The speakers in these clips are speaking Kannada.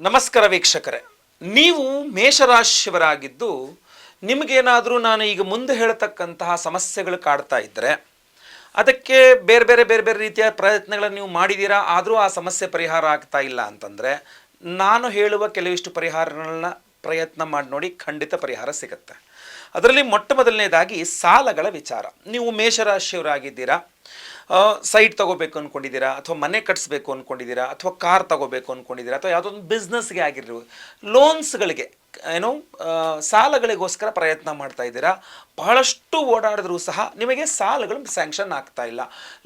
ನಮಸ್ಕಾರ ವೀಕ್ಷಕರೇ. ನೀವು ಮೇಷರಾಶಿಯವರಾಗಿದ್ದು ನಿಮಗೇನಾದರೂ ನಾನು ಈಗ ಮುಂದೆ ಹೇಳ್ತಕ್ಕಂತಹ ಸಮಸ್ಯೆಗಳು ಕಾಡ್ತಾ ಇದ್ದರೆ ಅದಕ್ಕೆ ಬೇರೆ ಬೇರೆ ಬೇರೆ ಬೇರೆ ರೀತಿಯ ಪ್ರಯತ್ನಗಳನ್ನು ನೀವು ಮಾಡಿದ್ದೀರಾ ಆದರೂ ಆ ಸಮಸ್ಯೆ ಪರಿಹಾರ ಆಗ್ತಾ ಇಲ್ಲ ಅಂತಂದರೆ ನಾನು ಹೇಳುವ ಕೆಲವಿಷ್ಟು ಪರಿಹಾರಗಳನ್ನ ಪ್ರಯತ್ನ ಮಾಡಿ ನೋಡಿ ಖಂಡಿತ ಪರಿಹಾರ ಸಿಗುತ್ತೆ. ಅದರಲ್ಲಿ ಮೊಟ್ಟ ಮೊದಲನೇದಾಗಿ ಸಾಲಗಳ ವಿಚಾರ. ನೀವು ಮೇಷರಾಶಿಯವರಾಗಿದ್ದೀರಾ? ಸೈಟ್ ತಗೋಬೇಕು ಅಂದ್ಕೊಂಡಿದ್ದೀರಾ ಅಥವಾ ಮನೆ ಕಟ್ಟಿಸ್ಬೇಕು ಅಂದ್ಕೊಂಡಿದ್ದೀರಾ ಅಥವಾ ಕಾರ್ ತಗೋಬೇಕು ಅಂದ್ಕೊಂಡಿದ್ದೀರಾ ಅಥವಾ ಯಾವುದೋ ಒಂದು ಬಿಸ್ನೆಸ್ಗೆ ಆಗಿರ್ಬೋದು ಲೋನ್ಸ್ಗಳಿಗೆ ಏನು ಸಾಲಗಳಿಗೋಸ್ಕರ ಪ್ರಯತ್ನ ಮಾಡ್ತಾ ಇದ್ದೀರಾ? ಬಹಳಷ್ಟು ಓಡಾಡಿದ್ರೂ ಸಹ ನಿಮಗೆ ಸಾಲಗಳು ಸ್ಯಾಂಕ್ಷನ್ ಆಗ್ತಾ ಇಲ್ಲ.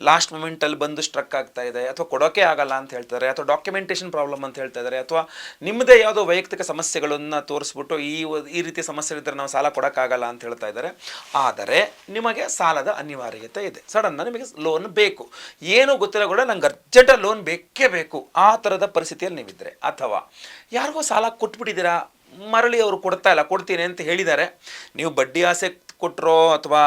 ಲಾಸ್ಟ್ ಮೂಮೆಂಟಲ್ಲಿ ಬಂದು ಸ್ಟ್ರಕ್ ಆಗ್ತಾ ಇದೆ. ಅಥವಾ ಕೊಡೋಕೆ ಆಗಲ್ಲ ಅಂತ ಹೇಳ್ತಾರೆ ಅಥವಾ ಡಾಕ್ಯುಮೆಂಟೇಷನ್ ಪ್ರಾಬ್ಲಮ್ ಅಂತ ಹೇಳ್ತಾ ಇದ್ದಾರೆ ಅಥವಾ ನಿಮ್ಮದೇ ಯಾವುದೋ ವೈಯಕ್ತಿಕ ಸಮಸ್ಯೆಗಳನ್ನು ತೋರಿಸ್ಬಿಟ್ಟು ಈ ಈ ರೀತಿ ಸಮಸ್ಯೆ ಇದ್ದರೆ ನಾವು ಸಾಲ ಕೊಡೋಕ್ಕಾಗಲ್ಲ ಅಂತ ಹೇಳ್ತಾ ಇದ್ದಾರೆ. ಆದರೆ ನಿಮಗೆ ಸಾಲದ ಅನಿವಾರ್ಯತೆ ಇದೆ. ಸಡನ್ನ ನಿಮಗೆ ಲೋನ್ ಬೇಕು. ಏನು ಗೊತ್ತಿಲ್ಲ ಕೂಡ ನಂಗೆ ಅರ್ಜೆಂಟ ಲೋನ್ ಬೇಕೇ ಬೇಕು. ಆ ಥರದ ಪರಿಸ್ಥಿತಿಯಲ್ಲಿ ನೀವಿದ್ದರೆ ಅಥವಾ ಯಾರಿಗೋ ಸಾಲ ಕೊಟ್ಬಿಟ್ಟಿದ್ದೀರಾ? ಮರಳಿ ಅವರು ಕೊಡ್ತಾ ಇಲ್ಲ. ಕೊಡ್ತೀನಿ ಅಂತ ಹೇಳಿದ್ದಾರೆ. ನೀವು ಬಡ್ಡಿ ಆಸೆ ಕೊಟ್ಟರೋ ಅಥವಾ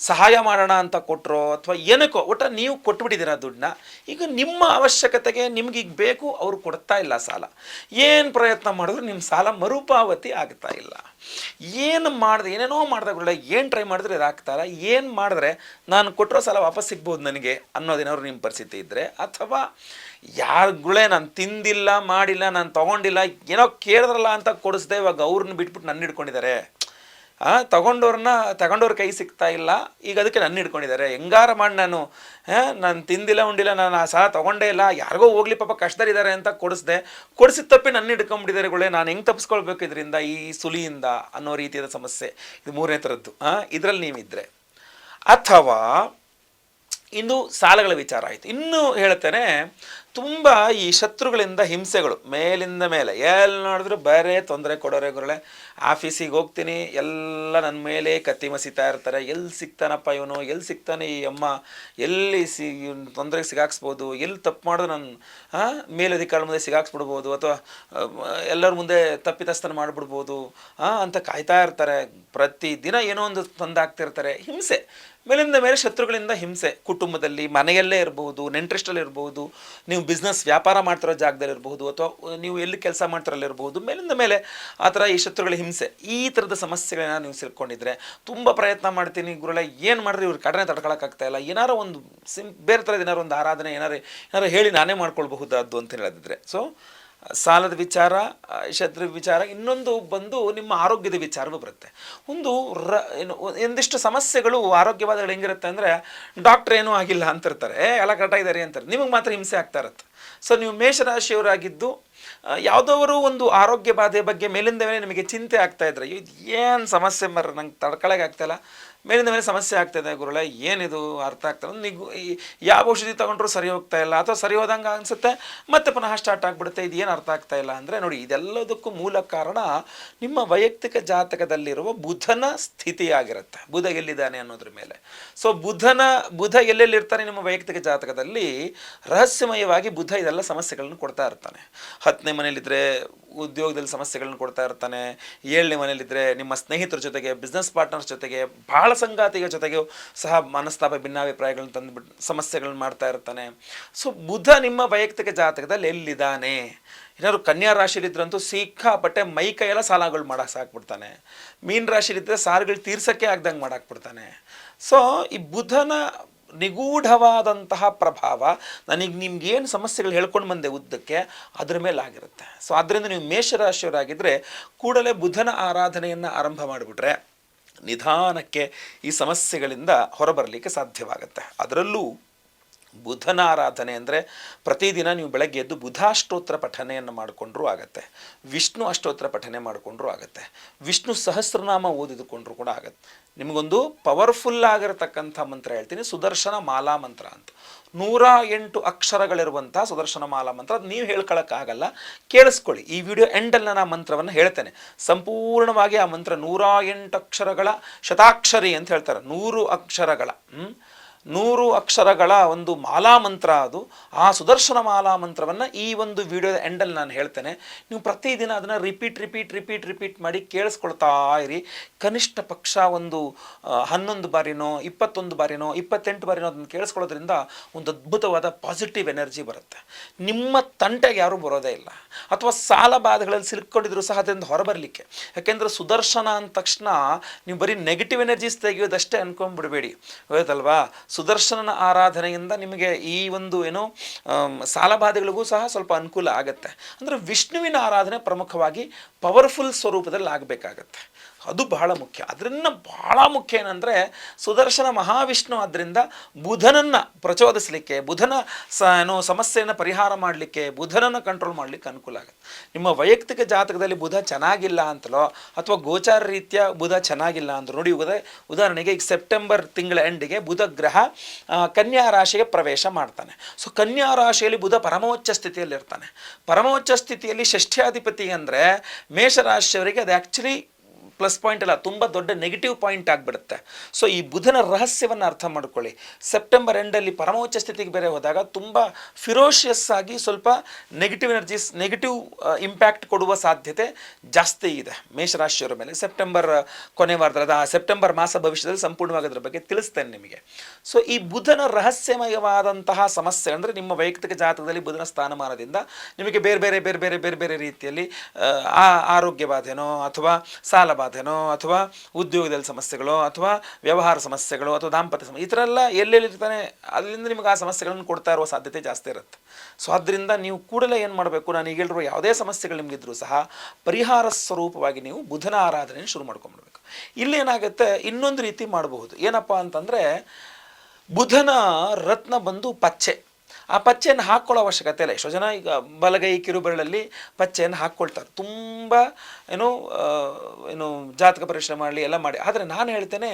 ಸಹಾಯ ಮಾಡೋಣ ಅಂತ ಕೊಟ್ಟರೋ ಅಥವಾ ಏನಕ್ಕೋ, ಒಟ್ಟು ನೀವು ಕೊಟ್ಬಿಟ್ಟಿದ್ದೀರ ದುಡ್ಡನ್ನ, ಈಗ ನಿಮ್ಮ ಅವಶ್ಯಕತೆಗೆ ನಿಮ್ಗೆ ಈಗ ಬೇಕು, ಅವರು ಕೊಡ್ತಾ ಇಲ್ಲ ಸಾಲ. ಏನು ಪ್ರಯತ್ನ ಮಾಡಿದ್ರು ನಿಮ್ಮ ಸಾಲ ಮರುಪಾವತಿ ಆಗ್ತಾ ಇಲ್ಲ. ಏನು ಮಾಡಿದೆ, ಏನೇನೋ ಮಾಡಿದಾಗಲ್ಲ ಏನು ಟ್ರೈ ಮಾಡಿದ್ರೆ ಇದಾಗ್ತಾ ಇಲ್ಲ. ಏನು ಮಾಡಿದ್ರೆ ನಾನು ಕೊಟ್ಟಿರೋ ಸಾಲ ವಾಪಸ್ ಸಿಗ್ಬೋದು ನನಗೆ ಅನ್ನೋದೇನಾದ್ರು ನಿಮ್ಮ ಪರಿಸ್ಥಿತಿ ಇದ್ದರೆ ಅಥವಾ ಯಾರುಗಳೇ ನಾನು ತಿಂದಿಲ್ಲ, ಮಾಡಿಲ್ಲ, ನಾನು ತೊಗೊಂಡಿಲ್ಲ, ಏನೋ ಕೇಳಿದ್ರಲ್ಲ ಅಂತ ಕೊಡಿಸ್ದೆ ಇವಾಗ ಅವ್ರನ್ನ ಬಿಟ್ಬಿಟ್ಟು ನನ್ನ ಹಿಡ್ಕೊಂಡಿದ್ದಾರೆ. ತಗೊಂಡವ್ರನ್ನ ತಗೊಂಡವ್ರ ಕೈ ಸಿಗ್ತಾ ಇಲ್ಲ. ಈಗ ಅದಕ್ಕೆ ನನ್ನ ಹಿಡ್ಕೊಂಡಿದ್ದಾರೆ. ಹೆಂಗಾರ ಮಾಡಿ ನಾನು? ನಾನು ತಿಂದಿಲ್ಲ, ಉಂಡಿಲ್ಲ, ನಾನು ಆ ಸಹ ತಗೊಂಡೇ ಇಲ್ಲ. ಯಾರಿಗೋ ಹೋಗ್ಲಿ ಪಾಪ ಕಷ್ಟದಲ್ಲಿದ್ದಾರೆ ಅಂತ ಕೊಡಿಸ್ದೆ. ಕೊಡಿಸಿದ ತಪ್ಪಿ ನನ್ನ ಹಿಡ್ಕೊಂಬಿಟ್ಟಿದ್ದಾರೆ ಗುಳೆ. ನಾನು ಹೆಂಗೆ ತಪ್ಪಿಸ್ಕೊಳ್ಬೇಕು ಇದರಿಂದ, ಈ ಸುಲಿಯಿಂದ ಅನ್ನೋ ರೀತಿಯಾದ ಸಮಸ್ಯೆ. ಇದು ಮೂರನೇ ಥರದ್ದು. ಇದರಲ್ಲಿ ನೀವಿದ್ದರೆ ಅಥವಾ ಇನ್ನು ಸಾಲಗಳ ವಿಚಾರ ಆಯಿತು. ಇನ್ನು ಹೇಳ್ತೇನೆ ತುಂಬ ಈ ಶತ್ರುಗಳಿಂದ ಹಿಂಸೆಗಳು, ಮೇಲಿಂದ ಮೇಲೆ, ಎಲ್ಲಿ ನೋಡಿದ್ರು ಬೇರೆ ತೊಂದರೆ ಕೊಡೋರೆ ಗುರುಳೆ ಆಫೀಸಿಗೆ ಹೋಗ್ತೀನಿ, ಎಲ್ಲ ನನ್ನ ಮೇಲೆ ಕತ್ತಿ ಮಸಿತಾ ಇರ್ತಾರೆ. ಎಲ್ಲಿ ಸಿಗ್ತಾನಪ್ಪ ಇವನು? ಎಲ್ಲಿ ಸಿಗ್ತಾನೆ ಈ ಅಮ್ಮ? ಎಲ್ಲಿ ಸಿ ತೊಂದರೆಗೆ ಸಿಗಾಕ್ಸ್ಬೋದು? ಎಲ್ಲಿ ತಪ್ಪು ಮಾಡೋದು ನಾನು ಮೇಲಧಿಕಾರ ಮುಂದೆ ಸಿಗಾಕ್ಸ್ಬಿಡ್ಬೋದು? ಅಥವಾ ಎಲ್ಲರ ಮುಂದೆ ತಪ್ಪಿತಸ್ಥನ ಮಾಡಿಬಿಡ್ಬೋದು? ಅಂತ ಕಾಯ್ತಾ ಇರ್ತಾರೆ. ಪ್ರತಿ ದಿನ ಏನೋ ಒಂದು ತಂದಾಗ್ತಿರ್ತಾರೆ. ಹಿಂಸೆ. ಮೇಲಿಂದ ಮೇಲೆ ಶತ್ರುಗಳಿಂದ ಹಿಂಸೆ. ಕುಟುಂಬದಲ್ಲಿ ಮನೆಯಲ್ಲೇ ಇರಬಹುದು ನೆಂಟ್ರೆಸ್ಟಲ್ಲಿ ಇರಬಹುದು ನೀವು ಬಿಸ್ನೆಸ್ ವ್ಯಾಪಾರ ಮಾಡ್ತಿರೋ ಜಾಗದಲ್ಲಿ ಇರಬಹುದು ಅಥವಾ ನೀವು ಎಲ್ಲಿ ಕೆಲಸ ಮಾಡ್ತಿರಲ್ಲಿರ್ಬೋದು ಮೇಲಿಂದ ಮೇಲೆ ಆ ಥರ ಈ ಶತ್ರುಗಳ ಹಿಂಸೆ. ಈ ಥರದ ಸಮಸ್ಯೆಗಳನ್ನ ನೀವು ಸಿಲ್ಕೊಂಡಿದ್ರೆ ತುಂಬ ಪ್ರಯತ್ನ ಮಾಡ್ತೀನಿ ಗುರುಳೆ ಏನು ಮಾಡಿದ್ರೆ? ಇವ್ರ ಕಡನೆ ತಡ್ಕೊಳಕ್ಕಾಗ್ತಾ ಇಲ್ಲ. ಏನಾರೋ ಒಂದು ಸಿಂ, ಬೇರೆ ಥರದ ಏನಾರು ಒಂದು ಆರಾಧನೆ ಏನಾರು ಏನಾರು ಹೇಳಿ ನಾನೇ ಮಾಡ್ಕೊಳ್ಬಹುದಾದ್ದು ಅಂತ ಹೇಳಿದ್ರೆ ಸೊ ಸಾಲದ ವಿಚಾರ ಶತ್ರು ವಿಚಾರ, ಇನ್ನೊಂದು ಬಂದು ನಿಮ್ಮ ಆರೋಗ್ಯದ ವಿಚಾರವೂ ಬರುತ್ತೆ. ಒಂದು ರ, ಏನು ಒಂದಿಷ್ಟು ಸಮಸ್ಯೆಗಳು ಆರೋಗ್ಯವಾದಗಳು ಹೆಂಗಿರುತ್ತೆ ಅಂದರೆ ಡಾಕ್ಟ್ರ್ ಏನೂ ಆಗಿಲ್ಲ ಅಂತಿರ್ತಾರೆ. ಏ, ಎಲ್ಲ ಇದ್ದಾರೆ ಅಂತಾರೆ ನಿಮಗೆ ಮಾತ್ರ ಹಿಂಸೆ ಆಗ್ತಾ ಇರುತ್ತೆ. ಸೊ ನೀವು ಮೇಷರಾಶಿಯವರಾಗಿದ್ದು ಯಾವುದೋ ಯಾವುದವರು ಒಂದು ಆರೋಗ್ಯ ಬಾಧೆ ಬಗ್ಗೆ ಮೇಲಿಂದ ಮೇಲೆ ನಿಮಗೆ ಚಿಂತೆ ಆಗ್ತಾ ಇದ್ರೆ, ಇದು ಏನು ಸಮಸ್ಯೆ ಮರ ನಂಗೆ ತಡ್ಕೊಳಕ್ಕೆ ಆಗ್ತಾಯಿಲ್ಲ ಮೇಲಿಂದ ಮೇಲೆ ಸಮಸ್ಯೆ ಆಗ್ತಿದೆ ಗುರುಳೆ ಏನಿದು ಅರ್ಥ ಆಗ್ತದೆ? ನಿಗು ಯಾವ ಔಷಧಿ ತಗೊಂಡ್ರು ಸರಿ ಹೋಗ್ತಾ ಇಲ್ಲ, ಅಥವಾ ಸರಿ ಹೋದಂಗೆ ಅನಿಸುತ್ತೆ, ಮತ್ತೆ ಪುನಃ ಸ್ಟಾರ್ಟ್ ಆಗಿಬಿಡುತ್ತೆ, ಇದು ಏನು ಅರ್ಥ ಆಗ್ತಾ ಇಲ್ಲ ಅಂದರೆ ನೋಡಿ, ಇದೆಲ್ಲದಕ್ಕೂ ಮೂಲ ಕಾರಣ ನಿಮ್ಮ ವೈಯಕ್ತಿಕ ಜಾತಕದಲ್ಲಿರುವ ಬುಧನ ಸ್ಥಿತಿಯಾಗಿರುತ್ತೆ. ಬುಧ ಎಲ್ಲಿದ್ದಾನೆ ಅನ್ನೋದ್ರ ಮೇಲೆ. ಸೊ ಬುಧನ, ಬುಧ ಎಲ್ಲೆಲ್ಲಿರ್ತಾನೆ ನಿಮ್ಮ ವೈಯಕ್ತಿಕ ಜಾತಕದಲ್ಲಿ? ರಹಸ್ಯಮಯವಾಗಿ ಬುಧ ಇದೆಲ್ಲ ಸಮಸ್ಯೆಗಳನ್ನು ಕೊಡ್ತಾ ಇರ್ತಾನೆ. ಹತ್ತನೇ ಮನೇಲಿದ್ದರೆ ಉದ್ಯೋಗದಲ್ಲಿ ಸಮಸ್ಯೆಗಳನ್ನು ಕೊಡ್ತಾ ಇರ್ತಾನೆ, ಏಳನೇ ಮನೇಲಿದ್ದರೆ ನಿಮ್ಮ ಸ್ನೇಹಿತರ ಜೊತೆಗೆ ಬಿಸ್ನೆಸ್ ಪಾರ್ಟ್ನರ್ಸ್ ಜೊತೆಗೆ ಬಹಳ ಸಂಗಾತಿಯ ಜೊತೆಗೆ ಸಹ ಮನಸ್ತಾಪ, ಭಿನ್ನಾಭಿಪ್ರಾಯಗಳನ್ನ ತಂದುಬಿಟ್ಟು ಸಮಸ್ಯೆಗಳನ್ನ ಮಾಡ್ತಾ ಇರ್ತಾನೆ. ಸೊ ಬುಧ ನಿಮ್ಮ ವೈಯಕ್ತಿಕ ಜಾತಕದಲ್ಲಿ ಎಲ್ಲಿದ್ದಾನೆ? ಏನಾದ್ರು ಕನ್ಯಾ ರಾಶಿಲಿದ್ರಂತೂ ಸಿಕ್ಕಾಪಟ್ಟೆ ಮೈ ಕೈಯೆಲ್ಲ ಸಾಲಗಳು ಮಾಡಕ್ಕೆ ಸಾಕ್ಬಿಡ್ತಾನೆ. ಮೀನ್ ರಾಶಿಲಿದ್ದರೆ ಸಾಲಗಳು ತೀರ್ಸೋಕ್ಕೆ ಆಗ್ದಂಗೆ ಮಾಡಾಕ್ಬಿಡ್ತಾನೆ. ಸೊ ಈ ಬುಧನ ನಿಗೂಢವಾದಂತಹ ಪ್ರಭಾವ ನನಗೆ ನಿಮ್ಗೆ ಏನು ಸಮಸ್ಯೆಗಳು ಹೇಳ್ಕೊಂಡು ಬಂದೆ ಉದ್ದಕ್ಕೆ ಅದ್ರ ಮೇಲೆ ಆಗಿರುತ್ತೆ ಸೊ ಅದರಿಂದ ನೀವು ಮೇಷರಾಶಿಯವರಾಗಿದ್ದರೆ ಕೂಡಲೇ ಬುಧನ ಆರಾಧನೆಯನ್ನು ಆರಂಭ ಮಾಡಿಬಿಟ್ರೆ ನಿಧಾನಕ್ಕೆ ಈ ಸಮಸ್ಯೆಗಳಿಂದ ಹೊರಬರಲಿಕ್ಕೆ ಸಾಧ್ಯವಾಗುತ್ತೆ. ಅದರಲ್ಲೂ ಬುಧನ ಆರಾಧನೆ ಅಂದರೆ ಪ್ರತಿದಿನ ನೀವು ಬೆಳಗ್ಗೆ ಎದ್ದು ಬುಧಾಷ್ಟೋತ್ರ ಪಠನೆಯನ್ನು ಮಾಡಿಕೊಂಡ್ರೂ ಆಗತ್ತೆ. ವಿಷ್ಣು ಅಷ್ಟೋತ್ರ ಪಠನೆ ಮಾಡಿಕೊಂಡ್ರೂ ಆಗತ್ತೆ. ವಿಷ್ಣು ಸಹಸ್ರನಾಮ ಓದಿದುಕೊಂಡ್ರೂ ಕೂಡ ಆಗತ್ತೆ. ನಿಮಗೊಂದು ಪವರ್ಫುಲ್ ಆಗಿರತಕ್ಕಂಥ ಮಂತ್ರ ಹೇಳ್ತೀನಿ. ಸುದರ್ಶನ ಮಾಲಾ ಮಂತ್ರ ಅಂತ. ನೂರ ಎಂಟು ಅಕ್ಷರಗಳಿರುವಂಥ ಸುದರ್ಶನ ಮಾಲಾ ಮಂತ್ರ. ಅದು ನೀವು ಹೇಳ್ಕೊಳಕ್ಕಾಗಲ್ಲ. ಕೇಳಿಸ್ಕೊಳ್ಳಿ. ಈ ವಿಡಿಯೋ ಎಂಡಲ್ಲಿ ನಾನು ಆ ಮಂತ್ರವನ್ನು ಹೇಳ್ತೇನೆ. ಸಂಪೂರ್ಣವಾಗಿ ಆ ಮಂತ್ರ ನೂರ ಎಂಟು ಅಕ್ಷರಗಳ ಶತಾಕ್ಷರಿ ಅಂತ ಹೇಳ್ತಾರೆ. ನೂರು ಅಕ್ಷರಗಳ, ಹ್ಮ್? ನೂರು ಅಕ್ಷರಗಳ ಒಂದು ಮಾಲಾ ಮಂತ್ರ ಅದು. ಆ ಸುದರ್ಶನ ಮಾಲಾ ಮಂತ್ರವನ್ನು ಈ ಒಂದು ವಿಡಿಯೋದ ಎಂಡಲ್ಲಿ ನಾನು ಹೇಳ್ತೇನೆ. ನೀವು ಪ್ರತಿದಿನ ಅದನ್ನು ರಿಪೀಟ್ ರಿಪೀಟ್ ರಿಪೀಟ್ ರಿಪೀಟ್ ಮಾಡಿ ಕೇಳಿಸ್ಕೊಳ್ತಾ ಇರಿ. ಕನಿಷ್ಠ ಪಕ್ಷ ಒಂದು ಹನ್ನೊಂದು ಬಾರಿನೋ, ಇಪ್ಪತ್ತೊಂದು ಬಾರಿನೋ, ಇಪ್ಪತ್ತೆಂಟು ಬಾರಿನೋ ಅದನ್ನು ಕೇಳಿಸ್ಕೊಳ್ಳೋದ್ರಿಂದ ಒಂದು ಅದ್ಭುತವಾದ ಪಾಸಿಟಿವ್ ಎನರ್ಜಿ ಬರುತ್ತೆ. ನಿಮ್ಮ ತಂಟೆಗೆ ಯಾರೂ ಬರೋದೇ ಇಲ್ಲ. ಅಥವಾ ಸಾಲ ಬಾಧೆಗಳಲ್ಲಿ ಸಿಲ್ಕೊಂಡಿದ್ರು ಸಹ ಅದರಿಂದ ಹೊರಬರಲಿಕ್ಕೆ. ಯಾಕೆಂದರೆ ಸುದರ್ಶನ ಅಂದ ತಕ್ಷಣ ನೀವು ಬರೀ ನೆಗೆಟಿವ್ ಎನರ್ಜೀಸ್ ತೆಗೆಯೋದಷ್ಟೇ ಅನ್ಕೊಂಡ್ಬಿಡಬೇಡಿ. ಗೊತ್ತಲ್ವಾ ಸುದರ್ಶನನ ಆರಾಧನೆಯಿಂದ ನಿಮಗೆ ಈ ಒಂದು ಏನು ಸಾಲಬಾಧೆಗಳಿಗೂ ಸಹ ಸ್ವಲ್ಪ ಅನುಕೂಲ ಆಗುತ್ತೆ. ಅಂದರೆ ವಿಷ್ಣುವಿನ ಆರಾಧನೆ ಪ್ರಮುಖವಾಗಿ ಪವರ್ಫುಲ್ ಸ್ವರೂಪದಲ್ಲಿ ಆಗಬೇಕಾಗತ್ತೆ. ಅದು ಬಹಳ ಮುಖ್ಯ. ಅದರಿಂದ ಬಹಳ ಮುಖ್ಯ ಏನಂದರೆ ಸುದರ್ಶನ ಮಹಾವಿಷ್ಣು ಆದ್ದರಿಂದ ಬುಧನನ್ನು ಪ್ರಚೋದಿಸಲಿಕ್ಕೆ, ಬುಧನ ಸ ಏನೋ ಸಮಸ್ಯೆಯನ್ನು ಪರಿಹಾರ ಮಾಡಲಿಕ್ಕೆ, ಬುಧನನ್ನು ಕಂಟ್ರೋಲ್ ಮಾಡಲಿಕ್ಕೆ ಅನುಕೂಲ ಆಗುತ್ತೆ. ನಿಮ್ಮ ವೈಯಕ್ತಿಕ ಜಾತಕದಲ್ಲಿ ಬುಧ ಚೆನ್ನಾಗಿಲ್ಲ ಅಂತಲೋ ಅಥವಾ ಗೋಚಾರ ರೀತಿಯ ಬುಧ ಚೆನ್ನಾಗಿಲ್ಲ ಅಂತ ನೋಡಿ ಉದ, ಉದಾಹರಣೆಗೆ ಈಗ ಸೆಪ್ಟೆಂಬರ್ ತಿಂಗಳ ಎಂಡಿಗೆ ಬುಧ ಗ್ರಹ ಕನ್ಯಾ ರಾಶಿಗೆ ಪ್ರವೇಶ ಮಾಡ್ತಾನೆ. ಸೊ ಕನ್ಯಾ ರಾಶಿಯಲ್ಲಿ ಬುಧ ಪರಮೋಚ್ಚ ಸ್ಥಿತಿಯಲ್ಲಿರ್ತಾನೆ. ಪರಮೋಚ್ಚ ಸ್ಥಿತಿಯಲ್ಲಿ ಷಷ್ಠ್ಯಾಧಿಪತಿ ಅಂದರೆ ಮೇಷರಾಶಿಯವರಿಗೆ ಅದು ಆ್ಯಕ್ಚುಲಿ ಪ್ಲಸ್ ಪಾಯಿಂಟ್ ಅಲ್ಲ, ತುಂಬ ದೊಡ್ಡ ನೆಗೆಟಿವ್ ಪಾಯಿಂಟ್ ಆಗಿಬಿಡುತ್ತೆ. ಸೊ ಈ ಬುಧನ ರಹಸ್ಯವನ್ನು ಅರ್ಥ ಮಾಡ್ಕೊಳ್ಳಿ. ಸೆಪ್ಟೆಂಬರ್ ಎಂಡಲ್ಲಿ ಪರಮೋಚ್ಚ ಸ್ಥಿತಿಗೆ ಬೇರೆ ಹೋದಾಗ ತುಂಬ ಫಿರೋಷಿಯಸ್ ಆಗಿ ಸ್ವಲ್ಪ ನೆಗೆಟಿವ್ ಎನರ್ಜೀಸ್ ನೆಗೆಟಿವ್ ಇಂಪ್ಯಾಕ್ಟ್ ಕೊಡುವ ಸಾಧ್ಯತೆ ಜಾಸ್ತಿ ಇದೆ ಮೇಷರಾಶಿಯವರ ಮೇಲೆ. ಸೆಪ್ಟೆಂಬರ್ ಕೊನೆ ವಾರದಲ್ಲಿ ಆ ಸೆಪ್ಟೆಂಬರ್ ಮಾಸ ಭವಿಷ್ಯದಲ್ಲಿ ಸಂಪೂರ್ಣವಾಗಿ ಅದರ ಬಗ್ಗೆ ತಿಳಿಸ್ತೇನೆ ನಿಮಗೆ. ಸೊ ಈ ಬುಧನ ರಹಸ್ಯಮಯವಾದಂತಹ ಸಮಸ್ಯೆ ಅಂದರೆ ನಿಮ್ಮ ವೈಯಕ್ತಿಕ ಜಾತಕದಲ್ಲಿ ಬುಧನ ಸ್ಥಾನಮಾನದಿಂದ ನಿಮಗೆ ಬೇರೆ ಬೇರೆ ಬೇರೆ ಬೇರೆ ಬೇರೆ ಬೇರೆ ರೀತಿಯಲ್ಲಿ ಆರೋಗ್ಯ ಬಾಧೆನೋ ಅಥವಾ ಸಾಲ ಬಾಧೆನೋ ಅಥವಾ ಉದ್ಯೋಗದಲ್ಲಿ ಸಮಸ್ಯೆಗಳು ಅಥವಾ ವ್ಯವಹಾರ ಸಮಸ್ಯೆಗಳು ಅಥವಾ ದಾಂಪತ್ಯ ಸಮಸ್ಯೆ ಈ ಥರ ಎಲ್ಲ ಎಲ್ಲೆಲ್ಲಿರ್ತಾನೆ ಅಲ್ಲಿಂದ ನಿಮಗೆ ಆ ಸಮಸ್ಯೆಗಳನ್ನು ಕೊಡ್ತಾ ಇರುವ ಸಾಧ್ಯತೆ ಜಾಸ್ತಿ ಇರುತ್ತೆ. ಸೊ ಆದ್ದರಿಂದ ನೀವು ಕೂಡಲೇ ಏನು ಮಾಡಬೇಕು? ನಾನು ಈಗ ಹೇಳಿರುವ ಯಾವುದೇ ಸಮಸ್ಯೆಗಳು ನಿಮಗಿದ್ರೂ ಸಹ ಪರಿಹಾರ ಸ್ವರೂಪವಾಗಿ ನೀವು ಬುಧನ ಆರಾಧನೆ ಶುರು ಮಾಡ್ಕೊಂಡ್ಬಿಡ್ಬೇಕು. ಇಲ್ಲೇನಾಗುತ್ತೆ ಇನ್ನೊಂದು ರೀತಿ ಮಾಡಬಹುದು. ಏನಪ್ಪ ಅಂತಂದರೆ ಬುಧನ ರತ್ನ ಬಂದು ಪಚ್ಚೆ. ಆ ಪಚ್ಚೆಯನ್ನು ಹಾಕ್ಕೊಳ್ಳೋ ಅವಶ್ಯಕತೆ ಇಲ್ಲ. ಎಷ್ಟೋ ಜನ ಈಗ ಬಲಗೈ ಕಿರುಬೆರಳಲ್ಲಿ ಪಚ್ಚೆಯನ್ನು ಹಾಕ್ಕೊಳ್ತಾರೆ. ತುಂಬ ಏನು ಏನು ಜಾತಕ ಪರೀಕ್ಷೆ ಮಾಡಲಿ, ಎಲ್ಲ ಮಾಡಿ. ಆದರೆ ನಾನು ಹೇಳ್ತೇನೆ,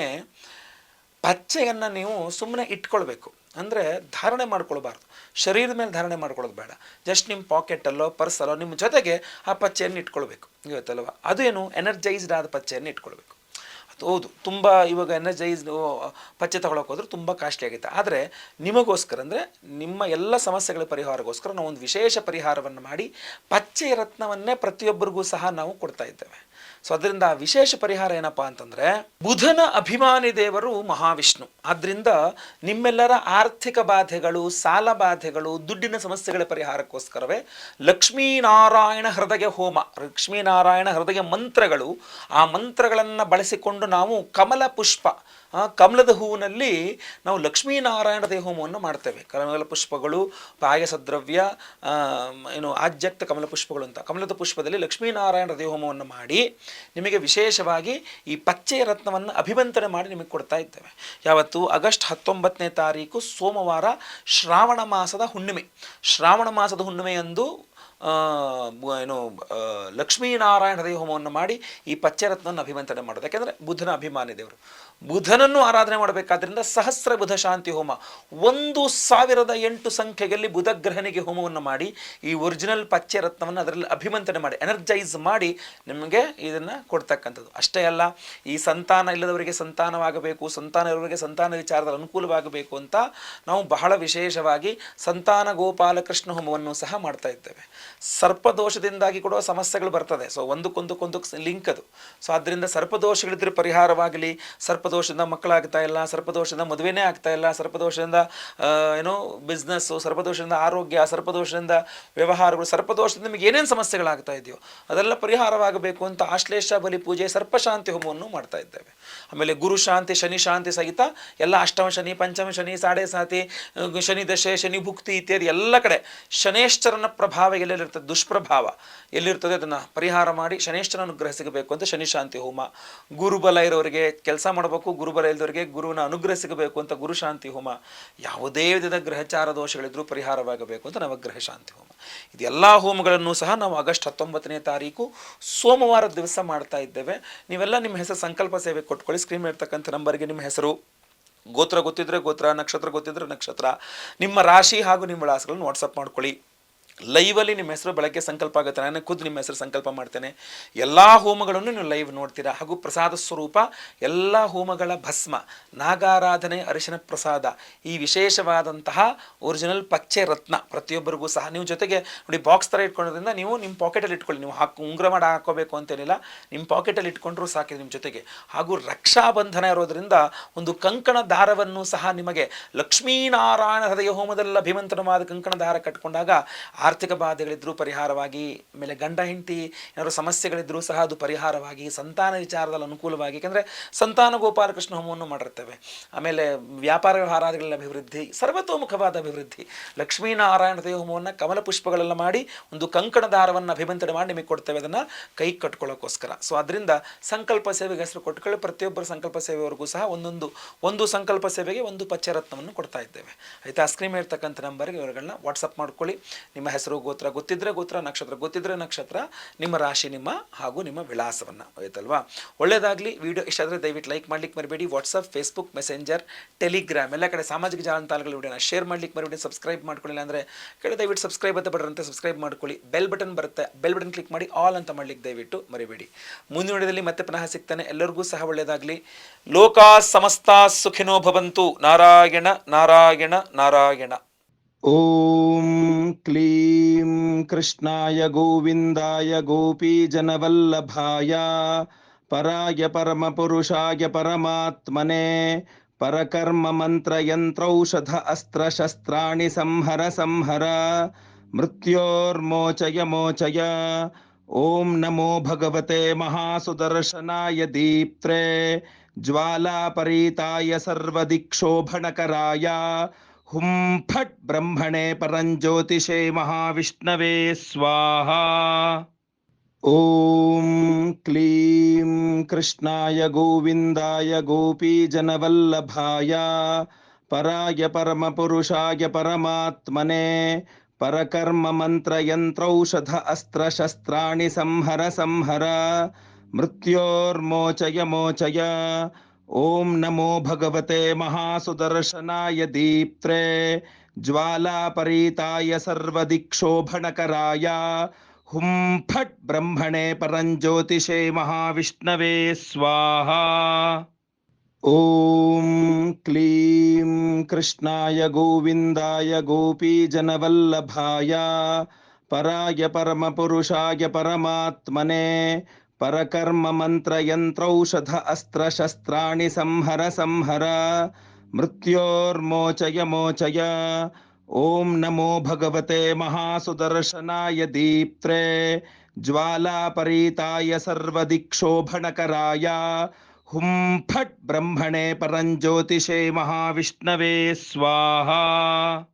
ಪಚ್ಚೆಯನ್ನು ನೀವು ಸುಮ್ಮನೆ ಇಟ್ಕೊಳ್ಬೇಕು. ಅಂದರೆ ಧಾರಣೆ ಮಾಡ್ಕೊಳ್ಬಾರ್ದು. ಶರೀರದ ಮೇಲೆ ಧಾರಣೆ ಮಾಡ್ಕೊಳ್ಳೋದು ಬೇಡ. ಜಸ್ಟ್ ನಿಮ್ಮ ಪಾಕೆಟಲ್ಲೋ, ಪರ್ಸಲ್ಲೋ, ನಿಮ್ಮ ಜೊತೆಗೆ ಆ ಪಚ್ಚೆಯನ್ನು ಇಟ್ಕೊಳ್ಬೇಕು. ಇವತ್ತಲ್ವ ಅದೇನು ಎನರ್ಜೈಸ್ಡ್ ಆದ ಪಚ್ಚೆಯನ್ನು ಇಟ್ಕೊಳ್ಬೇಕು. ಹೌದು ತುಂಬ ಇವಾಗ ಎನರ್ಜೈಸ್ ಪಚ್ಚೆ ತಗೊಳಕ್ಕೆ ಹೋದ್ರೆ ತುಂಬ ಕಾಸ್ಟ್ಲಿ ಆಗುತ್ತೆ ಆದರೆ ನಿಮಗೋಸ್ಕರ ಅಂದರೆ ನಿಮ್ಮ ಎಲ್ಲ ಸಮಸ್ಯೆಗಳ ಪರಿಹಾರಗೋಸ್ಕರ ನಾವು ಒಂದು ವಿಶೇಷ ಪರಿಹಾರವನ್ನು ಮಾಡಿ ಪಚ್ಚೆ ರತ್ನವನ್ನೇ ಪ್ರತಿಯೊಬ್ಬರಿಗೂ ಸಹ ನಾವು ಕೊಡ್ತಾ ಇದ್ದೇವೆ. ಸೊ ಅದರಿಂದ ವಿಶೇಷ ಪರಿಹಾರ ಏನಪ್ಪ ಅಂತಂದ್ರೆ, ಬುಧನ ಅಭಿಮಾನಿ ದೇವರು ಮಹಾವಿಷ್ಣು. ಆದ್ದರಿಂದ ನಿಮ್ಮೆಲ್ಲರ ಆರ್ಥಿಕ ಬಾಧೆಗಳು, ಸಾಲ ಬಾಧೆಗಳು, ದುಡ್ಡಿನ ಸಮಸ್ಯೆಗಳ ಪರಿಹಾರಕ್ಕೋಸ್ಕರವೇ ಲಕ್ಷ್ಮೀನಾರಾಯಣ ಹೃದಯ ಹೋಮ, ಲಕ್ಷ್ಮೀನಾರಾಯಣ ಹೃದಯ ಮಂತ್ರಗಳು, ಆ ಮಂತ್ರಗಳನ್ನು ಬಳಸಿಕೊಂಡು ನಾವು ಕಮಲ ಪುಷ್ಪ ಕಮಲದ ಹೂವಿನಲ್ಲಿ ನಾವು ಲಕ್ಷ್ಮೀನಾರಾಯಣ ದೇ ಹೋಮವನ್ನು ಮಾಡ್ತೇವೆ. ಕಮಲ ಪುಷ್ಪಗಳು, ಪಾಯಸ ದ್ರವ್ಯ ಏನು ಆಜ್ಯಕ್ತ ಕಮಲ ಪುಷ್ಪಗಳು ಅಂತ. ಕಮಲದ ಪುಷ್ಪದಲ್ಲಿ ಲಕ್ಷ್ಮೀನಾರಾಯಣ ದೇ ಹೋಮವನ್ನು ಮಾಡಿ ನಿಮಗೆ ವಿಶೇಷವಾಗಿ ಈ ಪಚ್ಚೆಯ ರತ್ನವನ್ನು ಅಭಿವಂತನೆ ಮಾಡಿ ನಿಮಗೆ ಕೊಡ್ತಾ ಇದ್ದೇವೆ. ಯಾವತ್ತು? ಆಗಸ್ಟ್ ಹತ್ತೊಂಬತ್ತನೇ ತಾರೀಕು ಸೋಮವಾರ ಶ್ರಾವಣ ಮಾಸದ ಹುಣ್ಣಿಮೆ. ಶ್ರಾವಣ ಮಾಸದ ಹುಣ್ಣಿಮೆಯಂದು ಏನು ಲಕ್ಷ್ಮೀನಾರಾಯಣ ಹೃದಯ ಹೋಮವನ್ನು ಮಾಡಿ ಈ ಪಚ್ಚರತ್ನವನ್ನು ಅಭಿಮಂತನೆ ಮಾಡೋದು. ಯಾಕೆಂದರೆ ಬುಧನ ಅಭಿಮಾನಿ ದೇವರು. ಬುಧನನ್ನು ಆರಾಧನೆ ಮಾಡಬೇಕಾದ್ರಿಂದ ಸಹಸ್ರ ಬುಧ ಶಾಂತಿ ಹೋಮ. ಒಂದು ಸಾವಿರದ ಎಂಟು ಸಂಖ್ಯೆಯಲ್ಲಿ ಬುಧ ಗ್ರಹನಿಗೆ ಹೋಮವನ್ನು ಮಾಡಿ ಈ ಒರಿಜಿನಲ್ ಪಚ್ಚೆ ರತ್ನವನ್ನು ಅದರಲ್ಲಿ ಅಭಿಮಂತನೆ ಮಾಡಿ, ಎನರ್ಜೈಸ್ ಮಾಡಿ ನಿಮಗೆ ಇದನ್ನು ಕೊಡ್ತಕ್ಕಂಥದ್ದು. ಅಷ್ಟೇ ಅಲ್ಲ, ಈ ಸಂತಾನ ಇಲ್ಲದವರಿಗೆ ಸಂತಾನವಾಗಬೇಕು, ಸಂತಾನ ಇರುವವರಿಗೆ ಸಂತಾನ ವಿಚಾರದಲ್ಲಿ ಅನುಕೂಲವಾಗಬೇಕು ಅಂತ ನಾವು ಬಹಳ ವಿಶೇಷವಾಗಿ ಸಂತಾನ ಗೋಪಾಲಕೃಷ್ಣ ಹೋಮವನ್ನು ಸಹ ಮಾಡ್ತಾ ಇದ್ದೇವೆ. ಸರ್ಪದೋಷದಿಂದಾಗಿ ಕೂಡ ಸಮಸ್ಯೆಗಳು ಬರ್ತದೆ. ಸೊ ಒಂದಕ್ಕೊಂದಕ್ಕೊಂದು ಲಿಂಕ್ ಅದು. ಸೊ ಆದ್ದರಿಂದ ಸರ್ಪದೋಷಗಳಿದ್ರೆ ಪರಿಹಾರವಾಗಲಿ. ಸರ್ಪದೋಷದಿಂದ ಮಕ್ಕಳಾಗ್ತಾ ಇಲ್ಲ, ಸರ್ಪದೋಷದಿಂದ ಮದುವೆನೇ ಆಗ್ತಾ ಇಲ್ಲ, ಸರ್ಪದೋಷದಿಂದ ಏನೋ ಬಿಸ್ನೆಸ್ಸು ಸರ್ಪದೋಷದಿಂದ ಆರೋಗ್ಯ, ಸರ್ಪದೋಷದಿಂದ ವ್ಯವಹಾರಗಳು, ಸರ್ಪದೋಷದಿಂದ ನಿಮಗೆ ಏನೇನು ಸಮಸ್ಯೆಗಳಾಗ್ತಾ ಇದೆಯೋ ಅದೆಲ್ಲ ಪರಿಹಾರವಾಗಬೇಕು ಅಂತ ಆಶ್ಲೇಷ, ಬಲಿ ಪೂಜೆ, ಸರ್ಪಶಾಂತಿ ಹೋಮವನ್ನು ಮಾಡ್ತಾ ಇದ್ದೇವೆ. ಆಮೇಲೆ ಗುರು ಶಾಂತಿ, ಶನಿ ಶಾಂತಿ ಸಹಿತ ಎಲ್ಲ ಅಷ್ಟಮ ಶನಿ, ಪಂಚಮ ಶನಿ, ಸಾಡೆ ಸಾತಿ ಶನಿ ದಶೆ, ಶನಿ ಭುಕ್ತಿ ಇತ್ಯಾದಿ ಎಲ್ಲ ಕಡೆ ಶನೇಶ್ವರನ ಪ್ರಭಾವ ಎಲ್ಲೆಲ್ಲಿರ್ತದೆ ದುಷ್ಪ್ರಭಾವ ಎಲ್ಲಿರ್ತದೆ ಅದನ್ನು ಪರಿಹಾರ ಮಾಡಿ ಶನೇಶ್ವರ ಅನುಗ್ರಹ ಸಿಗಬೇಕು ಅಂತ ಶನಿ ಶಾಂತಿ ಹೋಮ ಗುರುಬಲ ಇರೋರಿಗೆ ಕೆಲಸ ಮಾಡಬೇಕು ಗುರುಬಲ ಇಲ್ಲದವರಿಗೆ ಗುರುವಿನ ಅನುಗ್ರಹ ಸಿಗಬೇಕು ಅಂತ ಗುರು ಶಾಂತಿ ಹೋಮ. ಯಾವುದೇ ವಿಧದ ಗ್ರಹಚಾರ ದೋಷಗಳಿದ್ರೂ ಪರಿಹಾರವಾಗಬೇಕು ಅಂತ ನವಗ್ರಹ ಶಾಂತಿ ಹೋಮ. ಇದೆಲ್ಲ ಹೋಮಗಳನ್ನು ಸಹ ನಾವು ಆಗಸ್ಟ್ ಹತ್ತೊಂಬತ್ತನೇ ತಾರೀಕು ಸೋಮವಾರ ದಿವಸ ಮಾಡ್ತಾ ಇದ್ದೇವೆ. ನೀವೆಲ್ಲ ನಿಮ್ಮ ಹೆಸರು ಸಂಕಲ್ಪ ಸೇವೆ ಕೊಟ್ಕೊಳ್ಳಿ. ಸ್ಕ್ರೀನ್ ಇರ್ತಕ್ಕಂಥ ನಂಬರ್ಗೆ ನಿಮ್ಮ ಹೆಸರು. ಗೋತ್ರ ಗೊತ್ತಿದ್ರೆ ಗೋತ್ರ, ನಕ್ಷತ್ರ ಗೊತ್ತಿದ್ರೆ ನಕ್ಷತ್ರ. ನಿಮ್ಮ ರಾಶಿ ಹಾಗೂ ನಿಮ್ಮ ವಿಳಾಸಗಳನ್ನು ವಾಟ್ಸಪ್ ಮಾಡ್ಕೊಳ್ಳಿ. ಲೈವಲ್ಲಿ ನಿಮ್ಮ ಹೆಸರು ಬೆಳಗ್ಗೆ ಸಂಕಲ್ಪ ಆಗುತ್ತೆ. ನಾನು ಖುದ್ದು ನಿಮ್ಮ ಹೆಸರು ಸಂಕಲ್ಪ ಮಾಡ್ತೇನೆ. ಎಲ್ಲ ಹೋಮಗಳನ್ನು ನೀವು ಲೈವ್ ನೋಡ್ತೀರಾ. ಹಾಗೂ ಪ್ರಸಾದ ಸ್ವರೂಪ, ಎಲ್ಲ ಹೋಮಗಳ ಭಸ್ಮ, ನಾಗಾರಾಧನೆ, ಅರಿಶಿನ ಪ್ರಸಾದ, ಈ ವಿಶೇಷವಾದಂತಹ ಒರಿಜಿನಲ್ ಪಚ್ಚೆ ರತ್ನ ಪ್ರತಿಯೊಬ್ಬರಿಗೂ ಸಹ ನೀವು ಜೊತೆಗೆ ನೋಡಿ ಬಾಕ್ಸ್ ಥರ ಇಟ್ಕೊಳ್ಳೋದ್ರಿಂದ ನೀವು ನಿಮ್ಮ ಪಾಕೆಟಲ್ಲಿ ಇಟ್ಕೊಳ್ಳಿ. ನೀವು ಹಾಕಿ, ಉಂಗ್ರ ಮಾಡಿ, ಹಾಕೋಬೇಕು ಅಂತೇನಿಲ್ಲ. ನಿಮ್ಮ ಪಾಕೆಟಲ್ಲಿ ಇಟ್ಕೊಂಡ್ರೂ ಸಾಕಿದೆ ನಿಮ್ಮ ಜೊತೆಗೆ. ಹಾಗೂ ರಕ್ಷಾಬಂಧನ ಇರೋದರಿಂದ ಒಂದು ಕಂಕಣ ದಾರವನ್ನು ಸಹ ನಿಮಗೆ ಲಕ್ಷ್ಮೀನಾರಾಯಣ ಹೃದಯ ಹೋಮದಲ್ಲಿ ಅಭಿಮಂತ್ರಣವಾದ ಕಂಕಣ ದಾರ ಕಟ್ಕೊಂಡಾಗ ಆರ್ಥಿಕ ಬಾಧೆಗಳಿದ್ದರೂ ಪರಿಹಾರವಾಗಿ, ಆಮೇಲೆ ಗಂಡ ಹೆಂಡತಿ ಏನಾದ್ರು ಸಮಸ್ಯೆಗಳಿದ್ದರೂ ಸಹ ಅದು ಪರಿಹಾರವಾಗಿ, ಸಂತಾನ ವಿಚಾರದಲ್ಲಿ ಅನುಕೂಲವಾಗಿ, ಯಾಕೆಂದರೆ ಸಂತಾನ ಗೋಪಾಲಕೃಷ್ಣ ಹೋಮವನ್ನು ಮಾಡಿರ್ತೇವೆ. ಆಮೇಲೆ ವ್ಯಾಪಾರ ವ್ಯವಹಾರಗಳ ಅಭಿವೃದ್ಧಿ, ಸರ್ವತೋಮುಖವಾದ ಅಭಿವೃದ್ಧಿ. ಲಕ್ಷ್ಮೀನಾರಾಯಣ ದೇವ ಹೋಮವನ್ನು ಕಮಲ ಪುಷ್ಪಗಳೆಲ್ಲ ಮಾಡಿ ಒಂದು ಕಂಕಣ ದಾರವನ್ನು ಅಭಿಮಂತ್ರಣೆ ಮಾಡಿ ನಿಮಗೆ ಕೊಡ್ತೇವೆ. ಅದನ್ನು ಕೈ ಕಟ್ಕೊಳ್ಳೋಕ್ಕೋಸ್ಕರ ಸೊ ಅದರಿಂದ ಸಂಕಲ್ಪ ಸೇವೆಗೆ ಹೆಸರು ಕೊಟ್ಕೊಳ್ಳಿ ಪ್ರತಿಯೊಬ್ಬರ ಸಂಕಲ್ಪ ಸೇವೆವರೆಗೂ ಸಹ ಒಂದೊಂದು, ಒಂದು ಸಂಕಲ್ಪ ಸೇವೆಗೆ ಒಂದು ಪಚ್ಚರತ್ನವನ್ನು ಕೊಡ್ತಾ ಇದ್ದೇವೆ. ಆಯಿತಾ? ಸ್ಕ್ರೀನ್ ಇರ್ತಕ್ಕಂಥ ನಂಬರ್ಗೆ ಇವರುಗಳನ್ನ ವಾಟ್ಸಪ್ ಮಾಡ್ಕೊಳ್ಳಿ. ನಿಮ್ಮ ಹೆಸರು, ಗೋತ್ರ, ಗೊತ್ತಿದ್ರೆ ಗೋತ್ರ, ನಕ್ಷತ್ರ, ಗೊತ್ತಿದ್ರೆ ನಕ್ಷತ್ರ, ನಿಮ್ಮ ರಾಶಿ, ನಿಮ್ಮ ಹಾಗೂ ನಿಮ್ಮ ವಿಳಾಸವನ್ನು ಆಯ್ತಲ್ವಾ ಒಳ್ಳೆಯದಾಗಲಿ ವಿಡಿಯೋ ಇಷ್ಟ ಆದರೆ ದಯವಿಟ್ಟು ಲೈಕ್ ಮಾಡ್ಲಿಕ್ಕೆ ಮರಿಬೇಡಿ. ವಾಟ್ಸಪ್ ಫೇಸ್ಬುಕ್ ಮೆಸೆಂಜರ್ ಟೆಲಿಗ್ರಾಮ್ ಎಲ್ಲ ಕಡೆ ಸಾಮಾಜಿಕ ಜಾಲತಾಣಗಳ ವಿಡಿಯೋನ ಶೇರ್ ಮಾಡ್ಲಿಕ್ಕೆ ಮರಿಬೇಡಿ. ಸಬ್ಸ್ಕ್ರೈಬ್ ಮಾಡ್ಕೊಳ್ಳಿಲ್ಲ ಅಂದರೆ ಕೇಳಿ, ದಯವಿಟ್ಟು ಸಬ್ಸ್ಕ್ರೈಬ್ ಅಂತ ಬಡ್ರಂತೆ ಸಬ್ಸ್ಕ್ರೈಬ್ ಮಾಡ್ಕೊಳ್ಳಿ. ಬೆಲ್ ಬಟನ್ ಬರುತ್ತೆ. ಬೆಲ್ ಬಟನ್ ಕ್ಲಿಕ್ ಮಾಡಿ ಆಲ್ ಅಂತ ಮಾಡ್ಲಿಕ್ಕೆ ದಯವಿಟ್ಟು ಮರಿಬೇಡಿ. ಮುಂದಿನ ವಿಡಿಯೋದಲ್ಲಿ ಮತ್ತೆ ಪುನಃ ಸಿಗ್ತಾನೆ. ಎಲ್ಲರಿಗೂ ಸಹ ಒಳ್ಳೆಯದಾಗಲಿ ಲೋಕಾ ಸಮಸ್ತ ಸುಖಿನೋ ಭವಂತು. ನಾರಾಯಣ ನಾರಾಯಣ ನಾರಾಯಣ. ॐ क्लीं कृष्णाय गोविन्दाय गोपीजनवल्लभाय, पराय परमपुरुषाय परमात्मने, परकर्ममन्त्रयन्त्रौषध अस्त्रशस्त्राणि संहर संहर, मृत्योर्मोचय मोचय। ॐ नमो भगवते महासुदर्शनाय दीप्त्रे, ज्वालापरीताय सर्वदिक्षोभणकराय हुं फट् ब्रह्मणे परञ्ज्योतिषे महाविष्णवे, स्वाहा। ॐ क्लीं कृष्णाय गोविन्दाय गोपीजनवल्लभाय, पराय परमपुरुषाय परमात्मने, परकर्ममन्त्रयन्त्रौषध अस्त्रशस्त्राणि संहर संहर, मृत्योर्मोचय मोचय ॐ नमो भगवते महासुदर्शनाय दीप्त्रे, ज्वालापरीताय सर्वदिक्षोभणकराय। हुं फट् ब्रह्मणे परञ्ज्योतिषे महाविष्णवे, स्वाहा। ॐ क्लीं कृष्णाय गोविन्दाय गोपीजनवल्लभाय, पराय परमपुरुषाय परमात्मने परकर्ममन्त्रयन्त्रौषध अस्त्रशस्त्राणि संहर संहर। मृत्योर्मोचय, मोचय। ॐ नमो भगवते महासुदर्शनाय दीप्त्रे। ज्वालापरीताय सर्वदिक्षोभणकराय। हुं फट् ब्रह्मणे परञ्ज्योतिषे महाविष्णवे, स्वाहा।